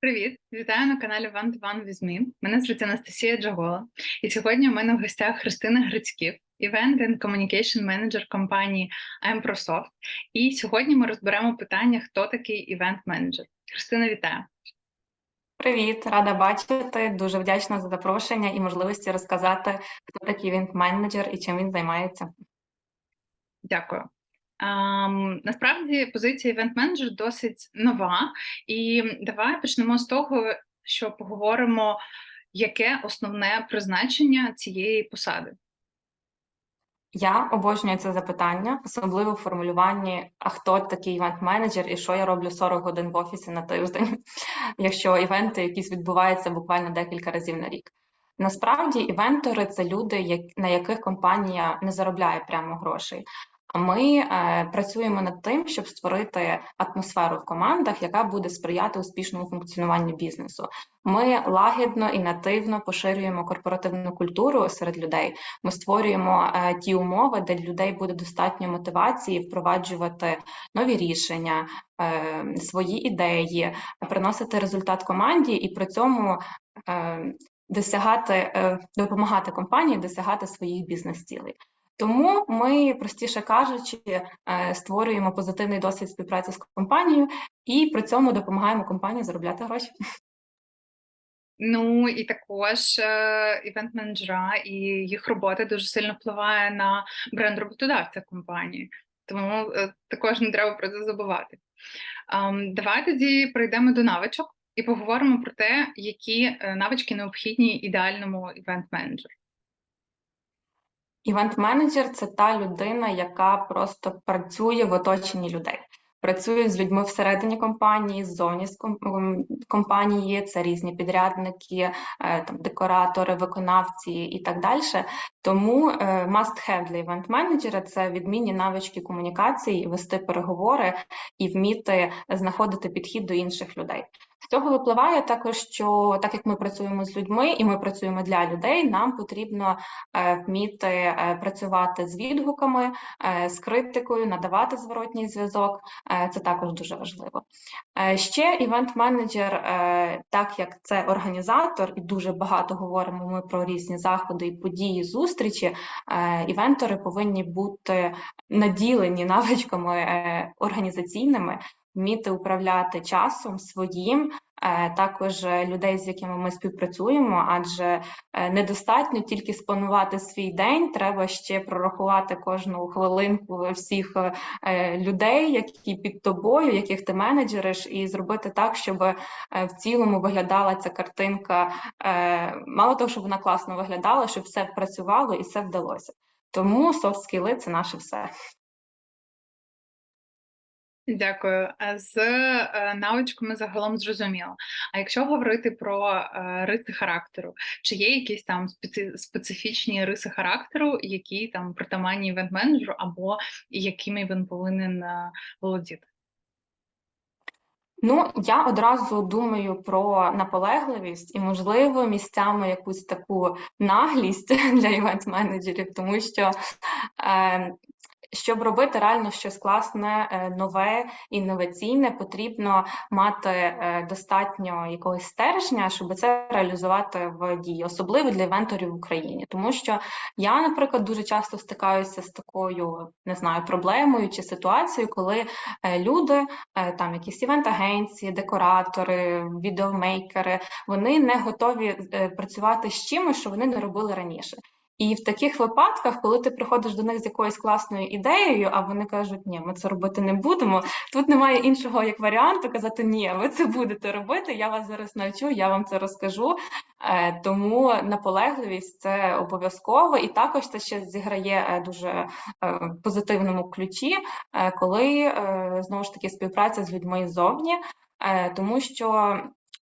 Привіт, вітаю на каналі One to One with Me. Мене звуть Анастасія Джагола, і сьогодні у мене в гостях Христина Грицьків, Event and Communication Manager компанії IMProsoft. І сьогодні ми розберемо питання, хто такий Event Manager. Христина, вітаю. Привіт, рада бачити. Дуже вдячна за запрошення і можливості розказати, хто такий він менеджер і чим він займається. Дякую. Um, насправді позиція Event Manager досить нова, і давай почнемо з того, що поговоримо, яке основне призначення цієї посади. Я обожнюю це запитання, особливо в формулюванні, а хто такий івент-менеджер і що я роблю 40 годин в офісі на тиждень, якщо івенти якісь відбуваються буквально декілька разів на рік. Насправді, івентори це люди, на яких компанія не заробляє прямо грошей, ми е, працюємо над тим, щоб створити атмосферу в командах, яка буде сприяти успішному функціонуванню бізнесу. Ми лагідно і нативно поширюємо корпоративну культуру серед людей. Ми створюємо е, ті умови, де людей буде достатньо мотивації впроваджувати нові рішення, е, свої ідеї, приносити результат команді і при цьому. Досягати допомагати компанії досягати своїх бізнес-цілей. Тому ми, простіше кажучи, е, створюємо позитивний досвід співпраці з компанією і при цьому допомагаємо компанії заробляти гроші. Ну і також е, івент-менеджера і їх робота дуже сильно впливає на бренд роботодавця компанії, тому е, також не треба про це забувати. Давай тоді прийдемо до навичок і поговоримо про те, які навички необхідні ідеальному івент-менеджеру. Івент-менеджер це та людина, яка просто працює в оточенні людей. Працює з людьми всередині компанії, ззовні з компанії, це різні підрядники, е, там декоратори, виконавці і так далі. Тому е, must have для івент-менеджера це відмінні навички комунікації, вести переговори і вміти знаходити підхід до інших людей. З цього випливає також, що так як ми працюємо з людьми і ми працюємо для людей, нам потрібно е, вміти е, працювати з відгуками, е, з критикою, надавати зворотній зв'язок. Це також дуже важливо. Ще івент-менеджер, так як це організатор, і дуже багато говоримо ми про різні заходи і події, зустрічі. Івентори повинні бути наділені навичками організаційними вміти управляти часом своїм, е, також людей, з якими ми співпрацюємо, адже е, недостатньо тільки спланувати свій день, треба ще прорахувати кожну хвилинку всіх е, людей, які під тобою, яких ти менеджериш, і зробити так, щоб в цілому виглядала ця картинка. Мало того, щоб вона класно виглядала, щоб все працювало і все вдалося. Тому софт-скіли – це наше все. Дякую. З е, навичками загалом зрозуміло. А якщо говорити про е, риси характеру, чи є якісь там специфічні риси характеру, які там притаманні івент-менеджеру, або якими він повинен е, володіти? Ну, я одразу думаю про наполегливість і, можливо, місцями якусь таку наглість для івент-менеджерів, тому що е, щоб робити реально щось класне, е, нове, інноваційне, потрібно мати е, достатньо якогось стержня, щоб це реалізувати в дії, особливо для івенторів в Україні. Тому що я, наприклад, дуже часто стикаюся з такою не знаю проблемою чи ситуацією, коли е, люди, там якісь івент-агенції, декоратори, відеомейкери, вони не готові працювати з чимось, що вони не робили раніше. І в таких випадках, коли ти приходиш до них з якоюсь класною ідеєю, а вони кажуть, ні, ми це робити не будемо. Тут немає іншого як варіанту казати, ні, ви це будете робити. Я вас зараз навчу, я вам це розкажу. Е, тому наполегливість це обов'язково, і також це ще зіграє е, дуже е, позитивному ключі, коли знову ж таки співпраця з людьми ззовні, тому що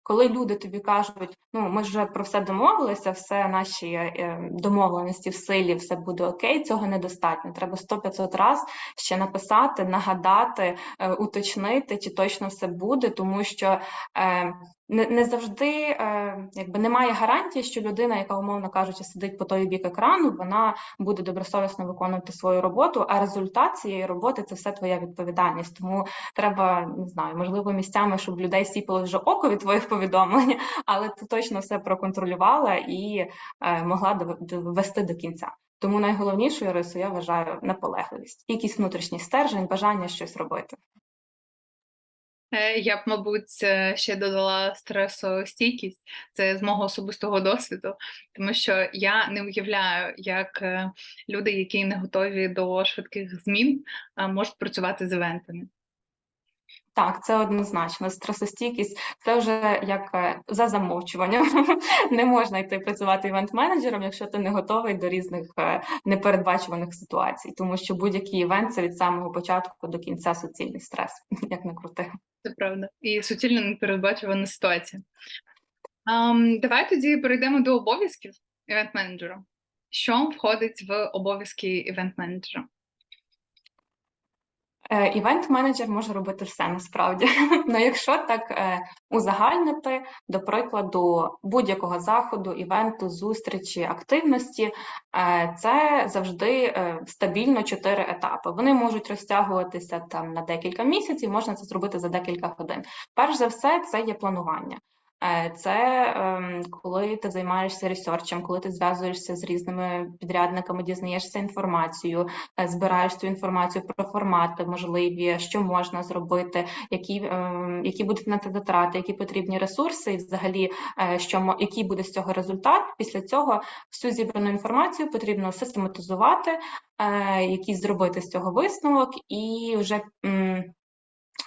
коли люди тобі кажуть, ну ми вже про все домовилися, все наші е, домовленості в силі, все буде окей, цього недостатньо. Треба 100-500 раз ще написати, нагадати, е, уточнити, чи точно все буде, тому що е, не завжди е, якби немає гарантії, що людина, яка умовно кажучи, сидить по той бік екрану, вона буде добросовісно виконувати свою роботу. А результат цієї роботи це все твоя відповідальність. Тому треба не знаю, можливо, місцями, щоб людей сіпало вже око від твоїх повідомлення, але ти точно все проконтролювала і е, могла довести до кінця. Тому найголовнішою рисою я вважаю наполегливість, якийсь внутрішній стержень, бажання щось робити. Е, Я б, мабуть, е, ще додала стресостійкість. Це з мого особистого досвіду, тому що я не уявляю, як е, люди, які не готові до швидких змін, можуть працювати з івентами. Так, це однозначно. Стресостійкість це вже як за замовчуванням. Не можна йти працювати івент-менеджером, якщо ти не готовий до різних непередбачуваних ситуацій, тому що будь-який івент це від самого початку до кінця суцільний стрес, як не крути. Це правда. І суцільно непередбачувана ситуація. Um, давай тоді перейдемо до обов'язків івент-менеджера. Що входить в обов'язки івент-менеджера? Е, Івент-менеджер може робити все насправді. Ну, якщо так е, узагальнити, до прикладу, будь-якого заходу, івенту, зустрічі, активності, е, це завжди стабільно чотири етапи. Вони можуть розтягуватися там на декілька місяців, можна це зробити за декілька годин. Перш за все, це є планування. Е, Це ем, коли ти займаєшся ресерчем, коли ти зв'язуєшся з різними підрядниками, дізнаєшся інформацію, е, збираєш цю інформацію про формати можливі, що можна зробити, які, ем, які будуть на це затрати, які потрібні ресурси, і взагалі, е, що який буде з цього результат. Після цього всю зібрану інформацію потрібно систематизувати, е, зробити з цього висновок, і вже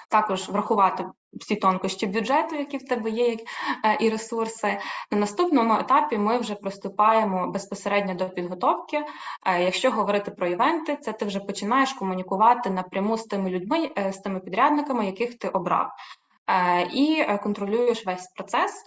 також врахувати всі тонкощі бюджету, які в тебе є, е, і ресурси. На наступному етапі ми вже приступаємо безпосередньо до підготовки. Е, Якщо говорити про івенти, це ти вже починаєш комунікувати напряму з тими людьми, е, з тими підрядниками, яких ти обрав, і контролюєш весь процес.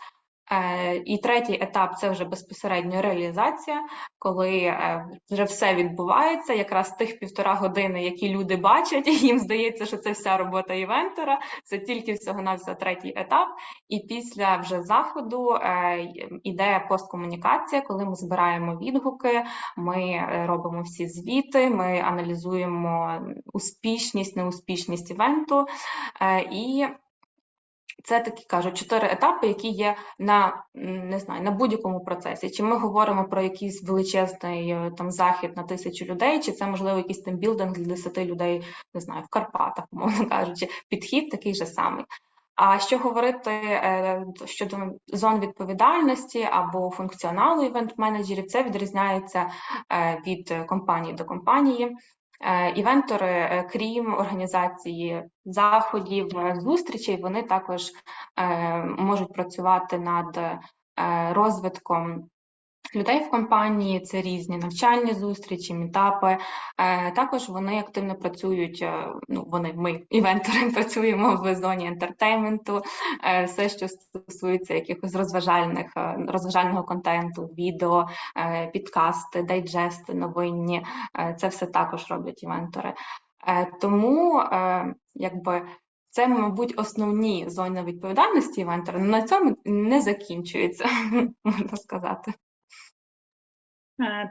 Е, І третій етап це вже безпосередньо реалізація, коли е, вже все відбувається, якраз тих півтора години, які люди бачать, їм здається, що це вся робота івентора. Це тільки всього на все третій етап. І після вже заходу е, іде посткомунікація, коли ми збираємо відгуки, ми робимо всі звіти, ми аналізуємо успішність, неуспішність івенту. І це такі кажуть чотири етапи, які є на не знаю на будь-якому процесі. Чи ми говоримо про якийсь величезний е, там захід на тисячу людей, чи це можливо якийсь тимбілдинг для 10 людей, не знаю, в Карпатах, умовно кажучи, підхід такий же самий. А що говорити е, щодо зон відповідальності або функціоналу івент-менеджерів, це відрізняється е, від компанії до компанії. Е, Івентори, е, крім організації заходів, е, зустрічей, вони також можуть працювати над розвитком людей в компанії. Це різні навчальні зустрічі, мітапи. Е, Також вони активно працюють. е, Ну, вони ми, івентори, працюємо в зоні ентертейменту, е, все, що стосується якихось розважальних розважального контенту, відео, підкасти, дайджести, новинні. Це все також роблять івентори. Тому якби це, мабуть, основні зони відповідальності івентора. але На цьому не закінчується, можна сказати.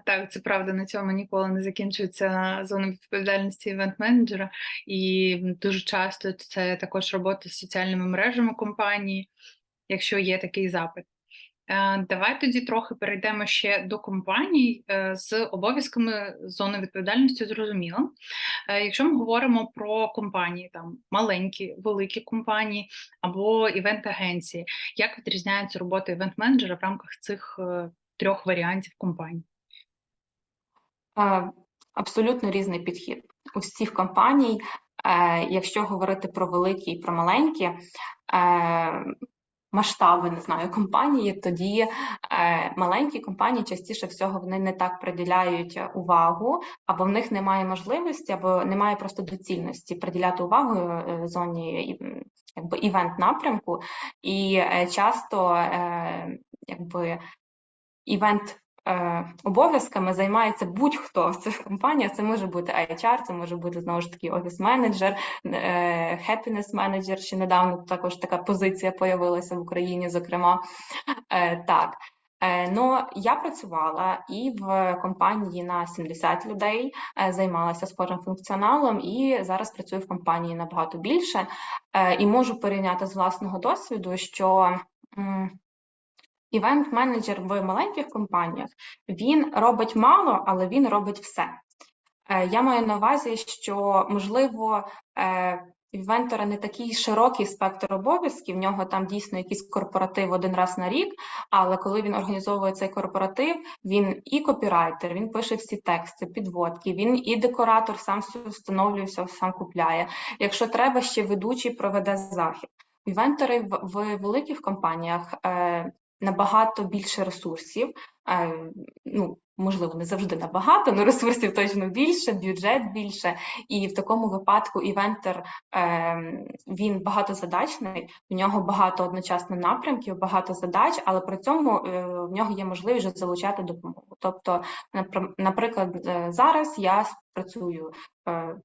Так, це правда, на цьому ніколи не закінчується зона відповідальності івент-менеджера, і дуже часто це також робота з соціальними мережами компанії, якщо є такий запит. Е, Давай тоді трохи перейдемо ще до компаній е, з обов'язками зони відповідальності. Зрозуміло. Е, Якщо ми говоримо про компанії, там маленькі, великі компанії або івент-агенції, як відрізняється робота івент-менеджера в рамках цих трьох варіантів компаній? Е, Абсолютно різний підхід. У всіх компаній, е, якщо говорити про великі і про маленькі е, масштаби, не знаю, компанії, тоді маленькі компанії частіше всього вони не так приділяють увагу, або в них немає можливості, або немає просто доцільності приділяти увагу зоні якби івент напрямку, і часто якби івент обов'язками займається будь-хто в цих компаніях. Це може бути HR, це може бути знову ж таки офіс-менеджер, е, happiness менеджер. Ще недавно також така позиція появилася в Україні, зокрема. Е, так. Е, Ну, я працювала і в компанії на 70 людей, е, займалася схожим функціоналом, і зараз працюю в компанії набагато більше. Е, І можу порівняти з власного досвіду, що івент-менеджер в маленьких компаніях він робить мало, але він робить все. Е, Я маю на увазі, що можливо е, івентора не такий широкий спектр обов'язків, в нього там дійсно якийсь корпоратив один раз на рік. Але коли він організовує цей корпоратив, він і копірайтер, він пише всі тексти, підводки, він і декоратор сам встановлює, сам купляє. Якщо треба, ще ведучий проведе захід. Івентори в, в великих компаніях е, набагато більше ресурсів. Е, ну, можливо, не завжди набагато, але ресурсів точно більше, бюджет більше. І в такому випадку івентер е, він багатозадачний, в нього багато одночасно напрямків, багато задач, але при цьому е, в нього є можливість залучати допомогу. Тобто, напр- наприклад, зараз я працюю. е,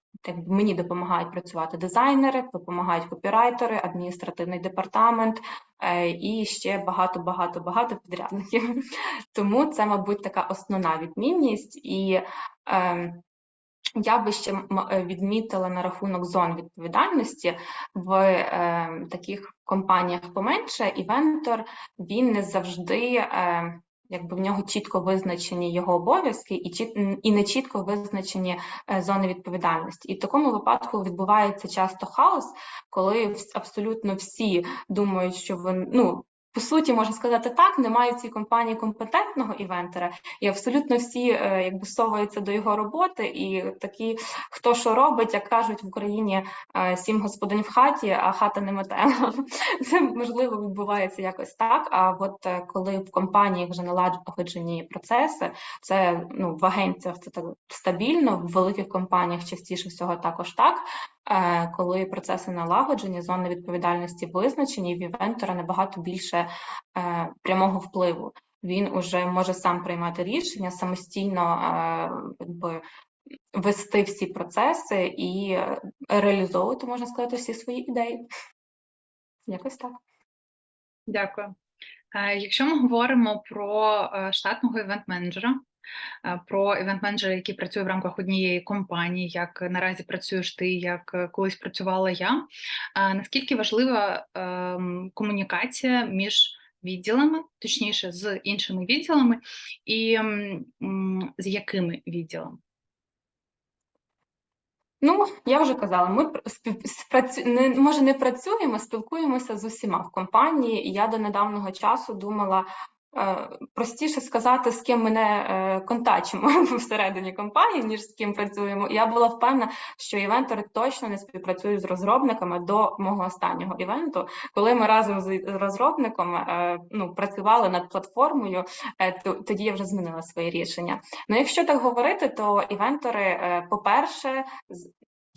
Мені допомагають працювати дизайнери, допомагають копірайтери, адміністративний департамент е, і ще багато, багато, багато підрядників. Тому це, мабуть, така основна відмінність. І е, я би ще відмітила на рахунок зон відповідальності в е, таких компаніях поменше. Івентор він не завжди. Якби в нього чітко визначені його обов'язки і чіт- і не чітко визначені е, зони відповідальності. І в такому випадку відбувається часто хаос, коли абсолютно всі думають, що вони ну. По суті, можна сказати так, немає в цій компанії компетентного івентера, і абсолютно всі е, якби соваються до його роботи, і такі, хто що робить, як кажуть в Україні, е, сім господин в хаті, а хата не мете. Це можливо відбувається якось так. А от е, коли в компанії вже наладжені процеси, це ну в агенціях це так стабільно, в великих компаніях частіше всього також так. Е, Коли процеси налагоджені, зони відповідальності визначені, в івентора набагато більше е, прямого впливу. Він уже може сам приймати рішення, самостійно е, якби, вести всі процеси і реалізовувати, можна сказати, всі свої ідеї. Якось так. Дякую. Якщо ми говоримо про штатного івент-менеджера, про івент-менеджера, який працює в рамках однієї компанії, як наразі працюєш ти, як е, колись працювала я, е, наскільки важлива ем, комунікація між відділами, точніше, з іншими відділами, і з якими відділами? Ну, я вже казала, ми не, може не працюємо, спілкуємося з усіма в компанії. Я до недавнього часу думала, е, простіше сказати, з ким мене е, контачимо всередині компанії, ніж з ким працюємо. Я була впевнена, що івентори точно не співпрацюють з розробниками до мого останнього івенту, коли ми разом з розробником е, ну, працювали над платформою, е, тоді я вже змінила своє рішення. Ну, якщо так говорити, то івентори, е, по-перше,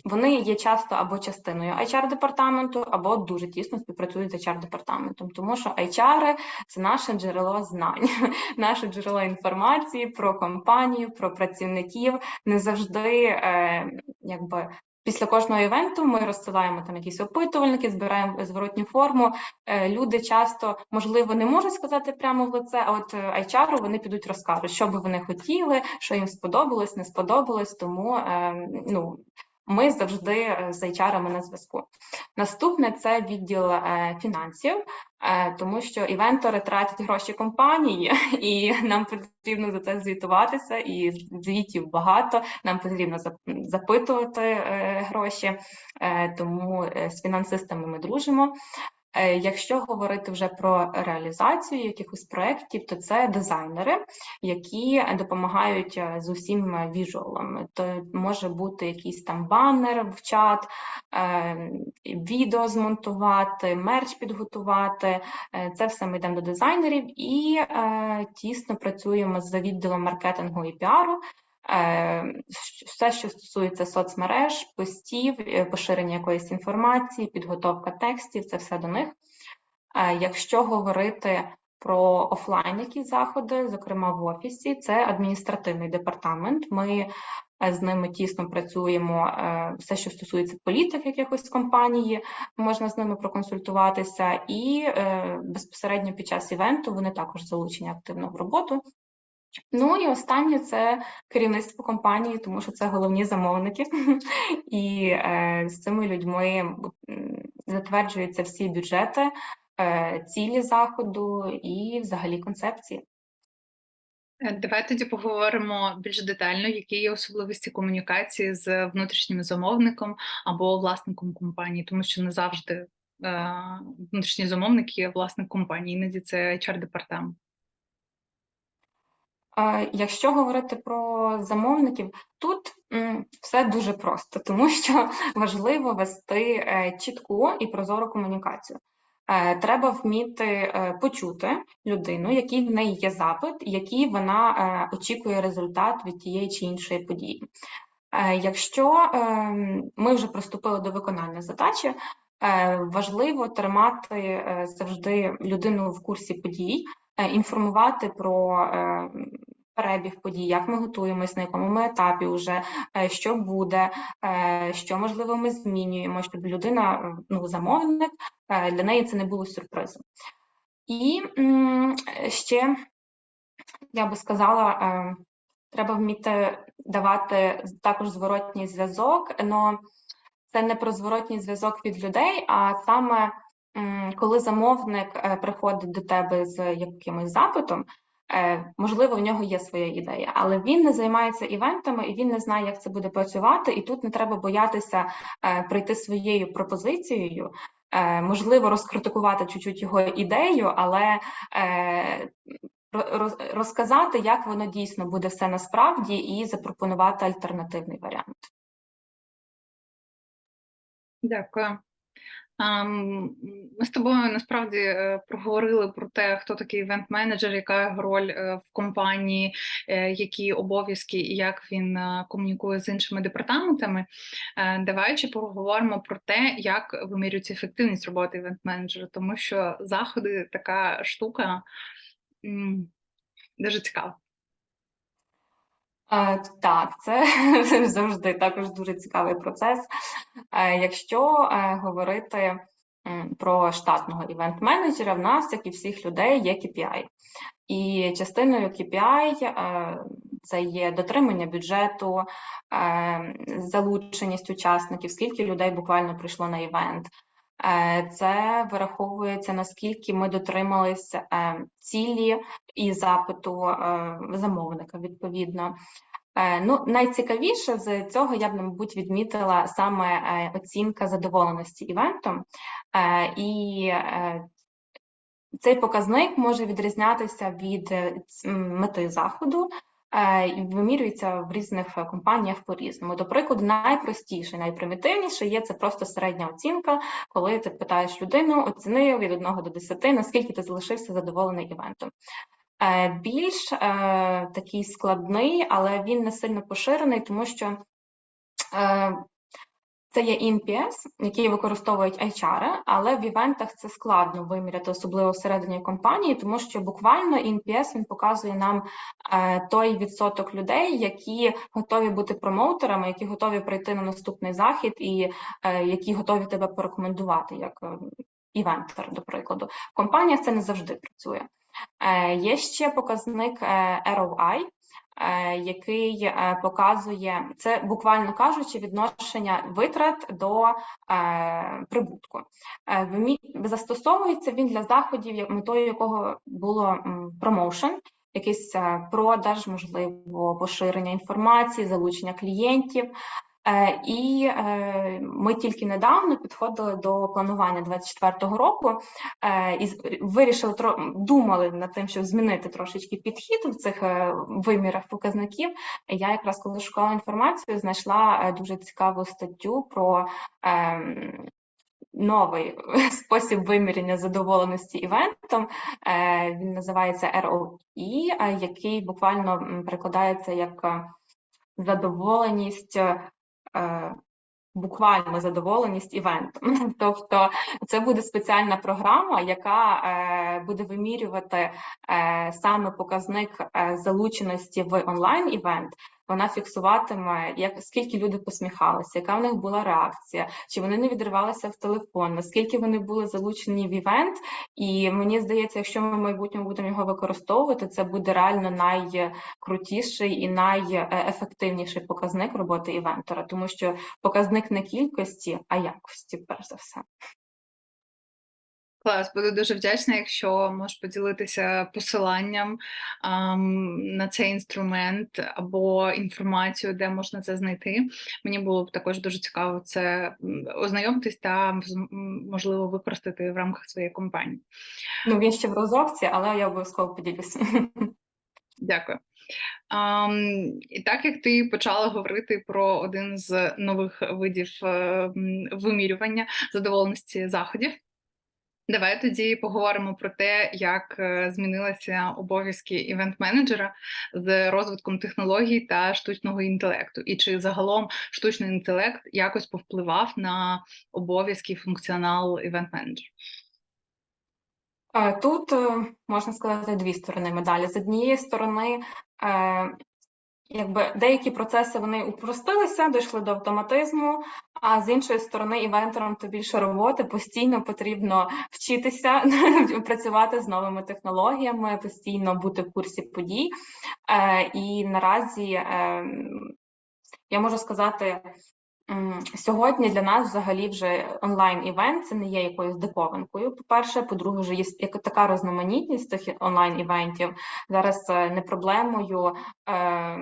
вони є часто або частиною HR-департаменту, або дуже тісно співпрацюють з HR-департаментом, тому що HR – це наше джерело знань, наше джерело інформації про компанію, про працівників. Не завжди, е, якби. Після кожного івенту ми розсилаємо там якісь опитувальники, збираємо зворотню форму. Е, Люди часто, можливо, не можуть сказати прямо в лице, а от е, HR вони підуть розкажуть, що би вони хотіли, що їм сподобалось, не сподобалось. Тому е, ну, ми завжди е, з HR на зв'язку. Наступне це відділ е, фінансів, е, тому що івентори тратять гроші компанії, і нам потрібно за це звітуватися, і звітів багато. Нам потрібно запитувати гроші, тому з фінансистами ми дружимо. Е, Якщо говорити вже про реалізацію якихось проєктів, то це дизайнери, які допомагають е, з усім віжуалом. То може бути якийсь там банер в чат, е, відео змонтувати, мерч підготувати. Це все ми йдемо до дизайнерів і тісно працюємо з відділом маркетингу і піару. Е, Все, що стосується соцмереж, постів, е, поширення якоїсь інформації, підготовка текстів, це все до них. Е, Якщо говорити про офлайн якісь заходи, зокрема в офісі, це адміністративний департамент. Ми з ними тісно працюємо. Все, що стосується політик якихось компанії, можна з ними проконсультуватися, і безпосередньо під час івенту вони також залучені активно в роботу. Ну і останнє це керівництво компанії, тому що це головні замовники, і е, з цими людьми затверджуються всі бюджети, е, цілі заходу і взагалі концепції. Е, Давай тоді поговоримо більш детально, які є особливості комунікації з внутрішнім замовником або власником компанії, тому що не завжди е, внутрішній замовник є власник компанії, іноді це HR-департамент. Е, Якщо говорити про замовників, тут все дуже просто, тому що важливо вести е, чітку і прозору комунікацію. Е, Треба вміти е, почути людину, який в неї є запит, який вона очікує результат від тієї чи іншої події. Якщо ем, ми вже приступили до виконання задачі, важливо тримати завжди людину в курсі подій, інформувати про е, перебіг подій, як ми готуємось, на якому ми етапі вже, е, що буде, е, що можливо ми змінюємо, щоб людина, е, ну, замовник, е, для неї це не було сюрпризом. І ще я би сказала, е, треба вміти давати також зворотній зв'язок, але це не про зворотній зв'язок від людей, а саме коли замовник е, приходить до тебе з якимось запитом, е, можливо, в нього є своя ідея, але він не займається івентами і він не знає, як це буде працювати. І тут не треба боятися е, прийти своєю пропозицією. Можливо, розкритикувати чуть-чуть його ідею, але розказати, як воно дійсно буде все насправді, і запропонувати альтернативний варіант. Дякую. Ми з тобою насправді е, проговорили про те, хто такий івент-менеджер, яка його роль е, в компанії, е, які обов'язки і як він комунікує з іншими департаментами. Е, Давай ще поговоримо про те, як вимірюється ефективність роботи івент-менеджера, тому що заходи така штука дуже цікава. Так, це завжди також дуже цікавий процес. Е, Якщо е, говорити про штатного івент-менеджера, в нас, як і всіх людей, є KPI. І частиною KPI е, це є дотримання бюджету, залученість учасників, скільки людей буквально прийшло на івент. Е, Це вираховується, наскільки ми дотримались е, цілі і запиту е, замовника, відповідно. Ну, найцікавіше з цього я б, мабуть, відмітила саме оцінка задоволеності івентом. І цей показник може відрізнятися від мети заходу вимірюється в різних е, компаніях по-різному. До прикладу, найпростіше, найпримітивніше є це просто середня оцінка, коли ти питаєш людину, оціни від 1 до 10, наскільки ти залишився задоволений івентом. Е, Більш е, такий складний, але він не сильно поширений, тому що е, це є NPS, який використовують HR, але в івентах це складно виміряти, особливо всередині компанії, тому що буквально NPS він показує нам е, той відсоток людей, які готові бути промоутерами, які готові прийти на наступний захід і е, які готові тебе порекомендувати як е, івентер, до прикладу. В компаніях це не завжди працює. Є ще показник ROI, який е, показує це, буквально кажучи, відношення витрат до е, прибутку. Е, Застосовується він для заходів, метою якого було промоушен, якийсь е, продаж, можливо, поширення інформації, залучення клієнтів. Е, І е, ми тільки недавно підходили до планування 24-го року е, і вирішили думали над тим, щоб змінити трошечки підхід в цих вимірах показників. Я якраз коли шукала інформацію, знайшла дуже цікаву статтю про ем, новий спосіб виміряння задоволеності івентом. Він називається ROI, е, який буквально перекладається як задоволеність. Е, Буквально задоволеність івентом. Тобто це буде спеціальна програма, яка е, буде вимірювати е, саме показник залученості в онлайн-івент. Вона фіксуватиме, як скільки люди посміхалися, яка в них була реакція, чи вони не відривалися в телефон, наскільки вони були залучені в івент. І мені здається, якщо ми в майбутньому будемо його використовувати, це буде реально найкрутіший і найефективніший показник роботи івентора, тому що показник не кількості, а якості, перш за все. Клас, буду дуже вдячна, якщо можеш поділитися посиланням ам, на цей інструмент або інформацію, де можна це знайти. Мені було б також дуже цікаво це ознайомитись та можливо використати в рамках своєї компанії. Ну, він ще в розробці, але я обов'язково поділюся. Дякую. Ам, і так як ти почала говорити про один з нових видів е, вимірювання задоволеності заходів, давай тоді поговоримо про те, як е, змінилися обов'язки івент-менеджера з розвитком технологій та штучного інтелекту, і чи загалом штучний інтелект якось повпливав на обов'язки функціонал івент-менеджера. Е, Тут е, можна сказати дві сторони медалі. З однієї сторони, якби деякі процеси вони упростилися, дійшли до автоматизму. А з іншої сторони, івенторам то більше роботи постійно потрібно вчитися працювати з новими технологіями, постійно бути в курсі подій. Е, І наразі е, я можу сказати. Сьогодні для нас взагалі вже онлайн-івент це не є якоюсь диковинкою. По-перше, по-друге, вже є така різноманітність цих онлайн-івентів. Зараз не проблемою, е,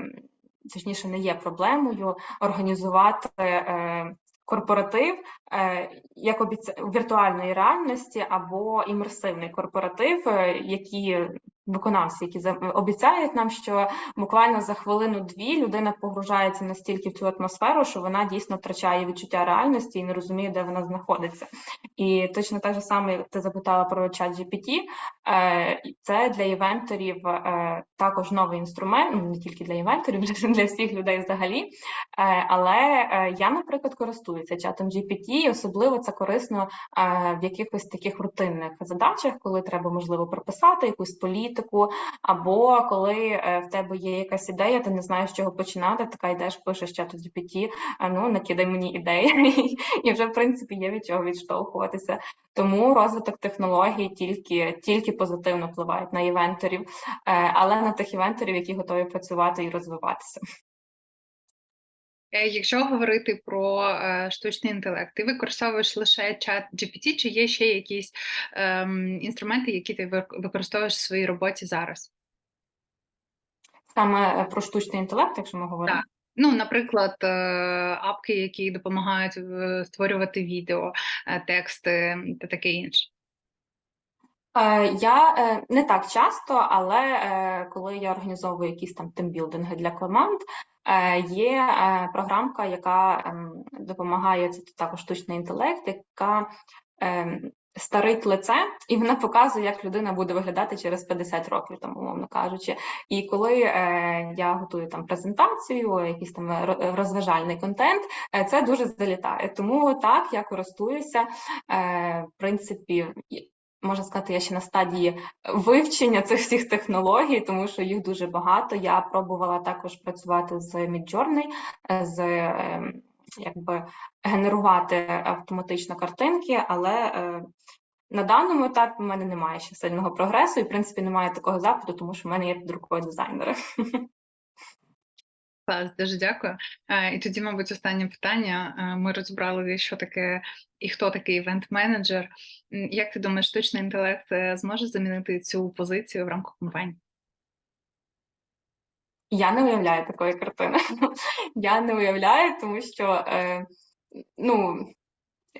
точніше, не є проблемою організувати е, корпоратив е, як обіця... віртуальної реальності або імерсивний корпоратив, які виконавці, які обіцяють нам, що буквально за хвилину-дві людина погружається настільки в цю атмосферу, що вона дійсно втрачає відчуття реальності і не розуміє, де вона знаходиться. І точно так же саме, ти запитала про чат GPT, е, це для івенторів е, також новий інструмент, ну, не тільки для івенторів, для- всіх людей взагалі. Е, Але я, наприклад, користуюся чатом GPT, особливо це корисно в якихось таких рутинних задачах, коли треба, можливо, прописати якусь політику, або коли е, в тебе є якась ідея, ти не знаєш, з чого починати, така йдеш, пишеш чату GPT, а ну накидай мені ідеї, і вже в принципі є від чого відштовхуватися. Тому розвиток технологій тільки, тільки позитивно впливає на івенторів, е, але на тих івенторів, які готові працювати і розвиватися. Е, Якщо говорити про е, штучний інтелект, ти використовуєш лише чат GPT, чи є ще якісь ем, інструменти, які ти використовуєш в своїй роботі зараз? Саме е, про штучний інтелект, якщо ми говоримо. Так. Ну, наприклад, е, апки, які допомагають е, створювати відео, е, тексти та таке інше. Е, Я е, не так часто, але е, коли я організовую якісь там тимбілдинги для команд, е, є е, програмка, яка ем, допомагає, це також штучний інтелект, яка ем, старить лице, і вона показує, як людина буде виглядати через 50 років, там, умовно кажучи. І коли е, я готую там презентацію, якийсь там ро- розважальний контент, е, це дуже залітає. Тому так, я користуюся, е, в принципі, можна сказати, я ще на стадії вивчення цих всіх технологій, тому що їх дуже багато. Я пробувала також працювати з Midjourney, е, з е, якби генерувати автоматично картинки, але е, на даному етапі в мене немає ще сильного прогресу, і в принципі немає такого запиту, тому що в мене є під рукою дизайнери. Клас, дуже дякую. Е, І тоді, мабуть, останнє питання. Е, Ми розібрали, що таке і хто такий івент-менеджер. Як ти думаєш, штучний інтелект е, зможе замінити цю позицію в рамках компанії? Я не уявляю такої картини. Я не уявляю, тому що ну,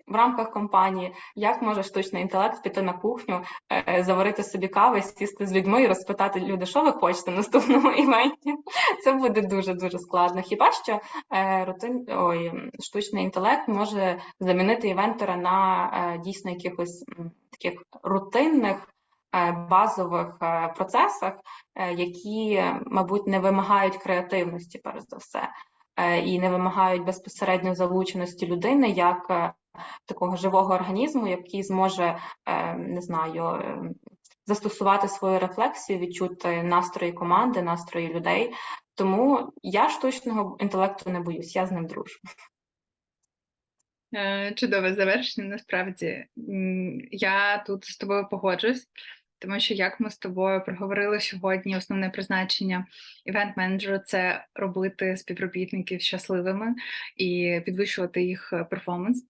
в рамках компанії як може штучний інтелект піти на кухню, е, заварити собі кави, сісти з людьми і розпитати люди, що ви хочете в наступному івенті. Це буде дуже дуже складно. Хіба що е, рутин, ой, штучний інтелект може замінити івентора на е, дійсно якихось таких рутинних. Базових процесах, які, мабуть, не вимагають креативності, перш за все, і не вимагають безпосередньо залученості людини як такого живого організму, який зможе, е, не знаю, е, застосувати свою рефлексію, відчути настрої команди, настрої людей. Тому я штучного інтелекту не боюсь, я з ним дружу. Е, Чудове завершення, насправді. Я тут з тобою погоджусь, тому що як ми з тобою проговорили сьогодні, основне призначення івент-менеджера це робити співробітників щасливими і підвищувати їх перформанс.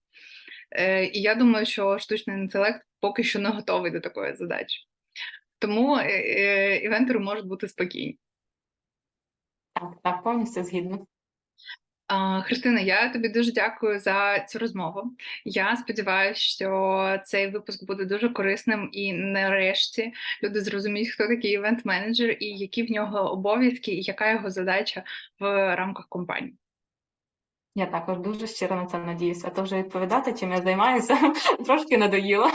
Е, І я думаю, що штучний інтелект поки що не готовий до такої задачі. Тому е, е, івентери можуть бути спокійні. Так, так, повністю згідна. А, Христина, я тобі дуже дякую за цю розмову. Я сподіваюся, що цей випуск буде дуже корисним і нарешті люди зрозуміють, хто такий івент-менеджер і які в нього обов'язки, і яка його задача в рамках компанії. Я також дуже щиро на це надіюся. А то вже відповідати, чим я займаюся, трошки надоїло.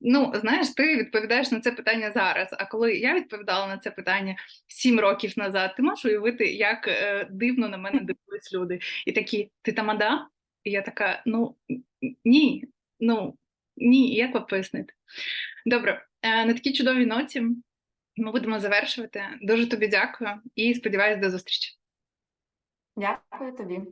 Ну, знаєш, ти відповідаєш на це питання зараз. А коли я відповідала на це питання сім років назад, ти можеш уявити, як е, дивно на мене дивились люди, і такі, ти тамада? І я така: ну ні, ну ні, як вам пояснити? Добре, е, на такій чудовій ноті ми будемо завершувати. Дуже тобі дякую і сподіваюся до зустрічі. Дякую тобі.